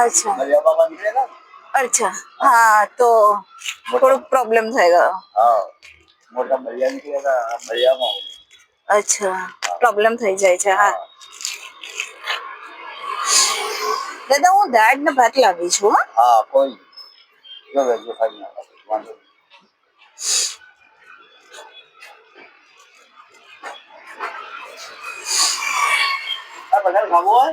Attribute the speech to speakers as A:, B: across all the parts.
A: અચ્છા.
B: મરિયા બાબા
A: અચ્છા. હા તો થોડુંક પ્રોબ્લેમ થઈ ગયો.
B: હા. મોટા મરિયા નીકળે મરિયામાં
A: અચ્છા. પ્રોબ્લેમ થઈ જાય છે હા. દાદા હું દાળ ને ભાત લાવી છું હો.
B: કોઈ જો વેજો ખાઈ ના. વાંધો. આ બધાને ખાવું હોય?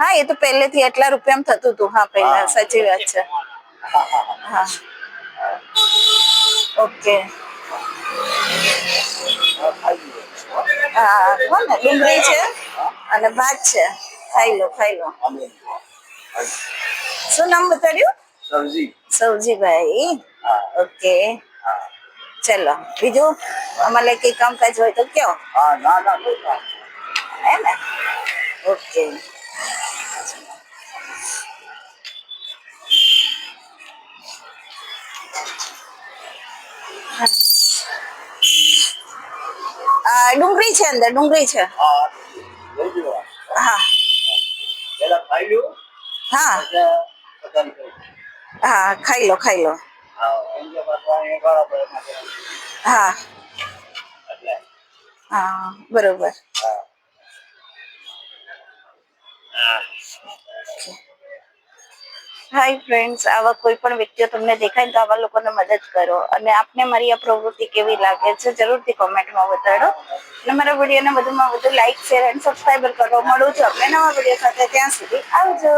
B: હા એ તો
A: પહેલેથી એટલા રૂપિયામાં થતું હતું. હા પહેલા સાચી વાત છે. હા ઓકે. હા હો ને ડુંગળી છે અને ભાત છે. ખાઈ લો ખાઈ લો. શું નામ બતાડ્યું? સૌજીભાઈ ઓકે. ચલો બીજું? અમારે કઈ કામકાજ હોય તો કયો?
B: હા ના ને?
A: ઓકે. ડુંગળી છે અંદર ડુંગળી છે
B: હા લઈ જવા
A: હા
B: પેલા ખાઈ લ્યો
A: હા
B: એટલે પસંદ કરું
A: હા ખાઈ લો ખાઈ લો
B: હા એમ કે પાછા અહીંયા ગાળા પ્રયત્ન કરે
A: હા
B: એટલે
A: હા બરોબર
B: હા
A: હાય ફ્રેન્ડ્સ આવા કોઈ પણ વ્યક્તિઓ તમને દેખાય તો આવા લોકોને મદદ કરો. અને આપને મારી આ પ્રવૃત્તિ કેવી લાગે છે, જરૂરથી કોમેન્ટમાં બતાડો અને મારા વિડીયોને વધુમાં વધુ લાઇક શેર એન્ડ સબસ્ક્રાઈબર કરો. મળું છું આપણે નવા વીડિયો સાથે. ત્યાં સુધી આવજો.